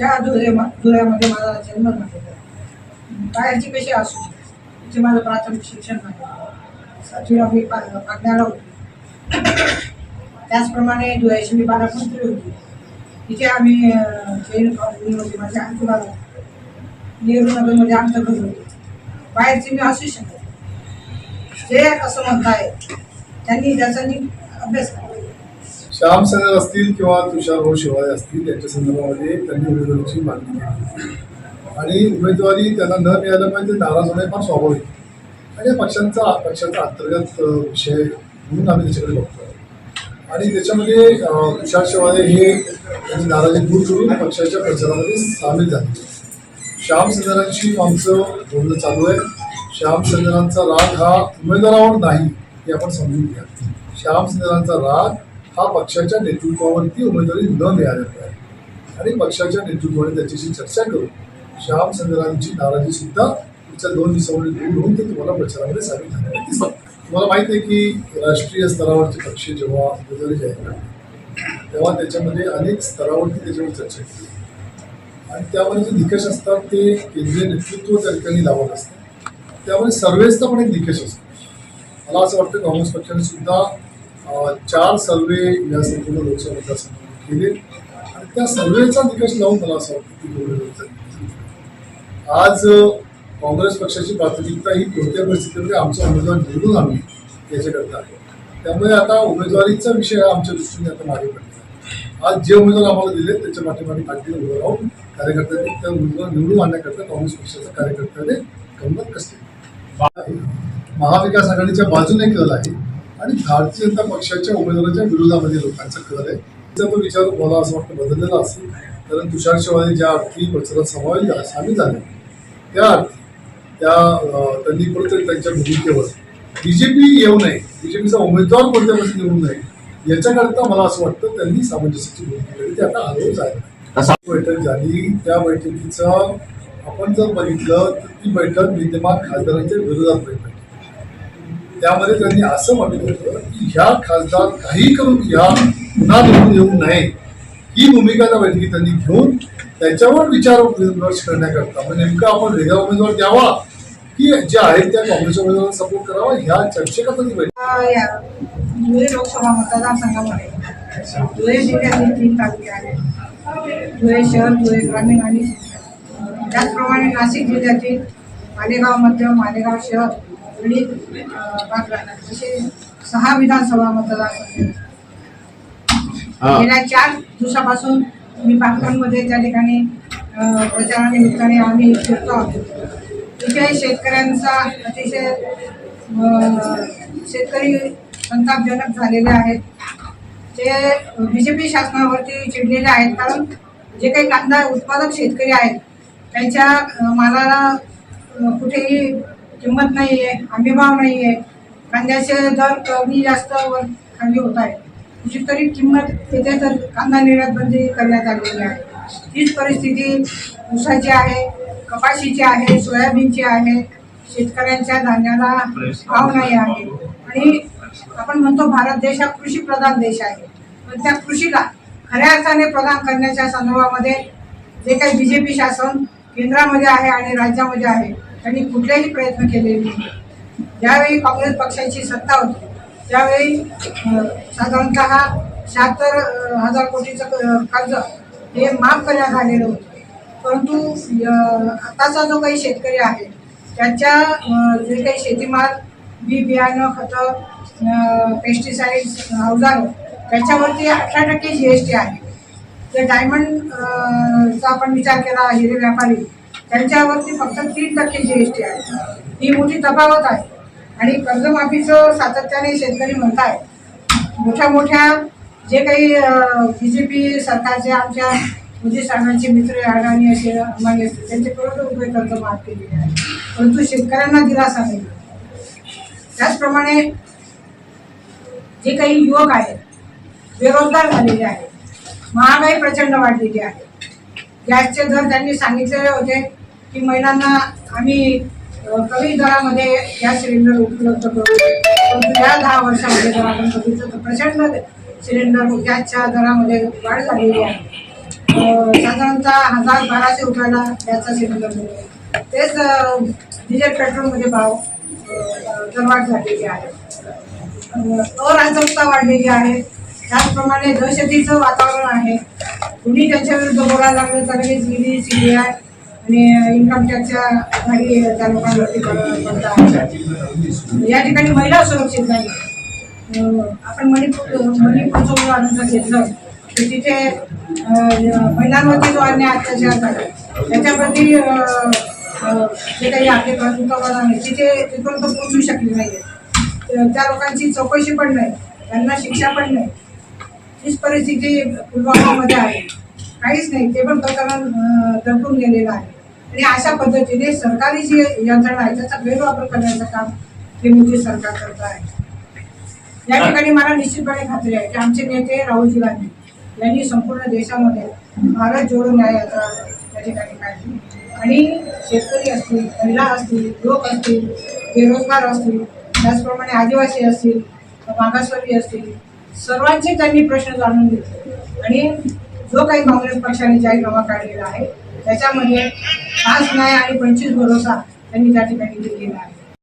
त्या धुळे धुळ्यामध्ये माझा जन्म झालेला बाहेरची कशी असू शकते? तिथे माझं प्राथमिक शिक्षण नाही सातवीला मी पाण्याला होती. त्याचप्रमाणे धुळ्याची मी बारापंत्री होती. तिथे आम्ही अं, जैन कॉलनीमध्ये माझ्या आजोबाला नेहरू नगरमध्ये आमचं घर होतं. बाहेरची मी असू शकत जे असं म्हणताय त्यांनी त्याचा नीट अभ्यास करा श्याम सगळ असतील किंवा तुषार भाऊ शिवाय असतील यांच्या संदर्भामध्ये त्यांनी उमेदवारीची मागणी केली आणि उमेदवारी त्यांना न मिळाल्यामुळे ते नाराज होणे फार स्वाभाविक आणि या पक्षांचा पक्षाचा अंतर्गत विषय म्हणून आम्ही त्याच्याकडे बघतो आणि त्याच्यामध्ये तुषार शिवाय हे त्यांची नाराजी दूर करून पक्षाच्या प्रचारामध्ये सामील झाले. श्याम सुंदरांशी आमचं बोलणं चालू आहे. श्याम सुंदरांचा राग हा उमेदवारावर नाही हे आपण समजून घ्या. श्याम सुंदरांचा राग हा पक्षाच्या नेतृत्वावरती उमेदवारी न मिळाल्यामुळे आहे आणि पक्षाच्या नेतृत्वाने त्याच्याशी चर्चा करून श्याम सुंदरांची नाराजी सुद्धा पुढच्या दोन दिवसामध्ये दूर होऊन ते तुम्हाला प्रचारामध्ये सामील झालेले दिसतात तुम्हाला माहिती आहे की राष्ट्रीय स्तरावरचे पक्ष जेव्हा उमेदवारी जाहीर करतात तेव्हा त्याच्यामध्ये अनेक स्तरावरती त्याच्यावर चर्चा केली. आणि त्यामध्ये जे निकष असतात ते केंद्रीय नेतृत्व त्या ठिकाणी लावत असतं त्यामध्ये सर्वेचा पण एक निकष असतो. मला असं वाटतं काँग्रेस पक्षाने सुद्धा चार सर्वे या संपूर्ण लोकसभा मतदारसंघात केले. आणि त्या सर्वेचा निकष लावून मला असं वाटतं की आज काँग्रेस पक्षाची प्राथमिकता ही कोणत्या परिस्थितीमध्ये आमचा उमेदवार निवडून आम्ही याच्याकरता आहे. त्यामुळे आता उमेदवारीचा विषय हा आमच्या दृष्टीने आता मागे पडला आज जे उमेदवार आम्हाला दिले त्याच्या पाठीमागे पाठीने उभं राहून कार्यकर्त्यांनी त्या उमेदवार निवडून आणण्याकरता काँग्रेस पक्षाच्या कार्यकर्त्याने कंबर कसली? आहे. महाविकास आघाडीच्या बाजूने कल आहे. आणि भारतीय जनता पक्षाच्या उमेदवाराच्या विरोधामध्ये लोकांचा कल आहे. त्याचा तो विचार मला असं वाटतं बदललेला असेल. कारण तुषार शिवाय ज्या अर्थी प्रचारात समावेश झाला सामील झाले. त्या अर्थी त्या त्यांनी परत त्यांच्या भूमिकेवर बीजेपी येऊ नये बीजेपीचा उमेदवार कोणत्या पक्षात येऊ नये याच्याकरता मला असं वाटतं त्यांनी सामंजस्याची भूमिका केली ती आता हळूहळू जायला बैठक झाली. त्या बैठकीचा आपण जर बघितलं तर ती बैठक विद्यमान खासदारांच्या विरोधात बैठक आहे. त्यामध्ये त्यांनी असं म्हटलं होतं की ह्या खासदार काही करून ह्या पुन्हा निवडून येऊ नये. ही भूमिका त्या बैठकीत त्यांनी घेऊन त्याच्यावर विचार विमर्श करण्याकरता म्हणजे नेमका आपण वेगळा उमेदवार द्यावा की जे आहेत त्या काँग्रेस उमेदवारांना सपोर्ट करावा ह्या चर्चेकरता ती बैठक. धुळे लोकसभा मतदारसंघामध्ये धुळे जिल्ह्यातील तीन तालुके आहेत. धुळे शहर धुळे ग्रामीण आणि त्याचप्रमाणे नाशिक जिल्ह्यातील मालेगाव मध्य मालेगाव शहर आणि अं, बागरा असे सहा विधानसभा मतदारसंघ. गेल्या चार दिवसापासून मी पालघरमध्ये त्या ठिकाणी प्रचारानिमित्ताने आम्ही फिरतो आहोत. तिथे शेतकऱ्यांचा अतिशय शेतकरी संतापजनक झालेले आहेत. ते बी जे पी शासनावरती चिडलेले आहेत कारण जे काही कांदा उत्पादक शेतकरी आहेत त्यांच्या मालाला कुठेही किंमत नाही आहे हमीभाव नाही आहे कांद्याचे दर कमी जास्त वर खाली होत आहे कुठेतरी किंमत तिथे तर कांदा निर्यात बंदी करण्यात आलेली आहे. तीच परिस्थिती ऊसाची आहे कपाशीची आहे सोयाबीनची आहे. शेतकऱ्यांच्या धान्याला भाव नाही आहे. आणि आपण म्हणतो भारत देश हा कृषी प्रधान देश आहे. पण त्या कृषीला खऱ्या अर्थाने प्रदान करण्याच्या संदर्भामध्ये जे काही बी जे पी शासन केंद्रामध्ये आहे आणि राज्यामध्ये आहे त्यांनी कुठलेही प्रयत्न केलेले नाही. ज्यावेळी काँग्रेस पक्षाची सत्ता होती त्यावेळी साधारणत साधारणतः शहात्तर हजार कोटीचं क- कर्ज हे माफ करण्यात आलेलं होतं. परंतु आताचा जो काही शेतकरी आहे त्याच्या जे काही शेतीमाल बी बियाणं खतं पेस्टिसाईड्स अवजारं त्याच्यावरती अठरा टक्के जी एस टी आहे. जर डायमंड चा आपण विचार केला हिरे व्यापारी त्यांच्यावरती फक्त तीन टक्के जी एस टी आहे. ही मोठी तफावत आहे. आणि कर्जमाफीचं सातत्याने शेतकरी म्हणताय. मोठ्या मोठ्या जे काही बी जे पी सरकारचे आमच्या मोदी साहेबांचे मित्र अडाणी असे अंबानी असतील त्यांचे करोडो रुपये कर्ज माफ केलेले आहे. परंतु शेतकऱ्यांना दिलासा नाही. त्याचप्रमाणे जे काही युवक आहेत बेरोजगार झालेले आहेत महागाई प्रचंड वाढलेली आहे. गॅसचे दर त्यांनी सांगितलेले होते. की महिलांना आम्ही कमी दरामध्ये गॅस सिलेंडर उपलब्ध करू. परंतु या दहा वर्षामध्ये जर आपण बघितलं तर प्रचंड सिलेंडर गॅसच्या दरामध्ये वाढ झालेली आहे. साधारणतः हजार बाराशे रुपयाला गॅसचा सिलेंडर मिळतो तेच डिझेल पेट्रोलमध्ये भाव दरवाढ झालेली आहे. अराजकता वाढलेली आहे. त्याचप्रमाणे दहशतीचं वातावरण आहे. कुणी त्यांच्या विरुद्ध बोलायला लागलं तर लगेच ईडी आय आणि इन्कम टॅक्सच्या गाडी त्या लोकांवरती पडतात म्हणजे या ठिकाणी महिला सुरक्षित नाही. आपण मणिपूर मणिपूरचं उदाहरण जर घेतलं. तर तिथे महिलांवरती जो अन्याय अत्याचार झाला त्याच्याप्रती जे काही आपले कर्तृत्ववाद आहे तिथे तिथपर्यंत पोहोचू शकले नाही त्या लोकांची चौकशी पण नाही त्यांना शिक्षा पण नाही. हीच परिस्थिती पुलवामामध्ये आहे. काहीच नाही ते पण प्रकरण दडपून गेलेलं आहे. आणि अशा पद्धतीने सरकारी जी यंत्रणा आहे त्याचा गैरवापर करण्याचं काम हे मोदी सरकार करत आहे. या ठिकाणी मला निश्चितपणे खात्री आहे की आमचे नेते राहुलजी गांधी यांनी संपूर्ण देशामध्ये भारत जोडो न्याय यात्रा या ठिकाणी काढली आणि शेतकरी असतील महिला असतील लोक असतील बेरोजगार असतील त्याचप्रमाणे आदिवासी असतील मागासवर्गीय असतील सर्वांचे त्यांनी प्रश्न जाणून घेतले. आणि जो काही काँग्रेस पक्षाने जाहीरनामा काढलेला आहे त्याच्यामध्ये खास न्याय आणि पंचवीस भरोसा त्यांनी त्या ठिकाणी दिलेला आहे.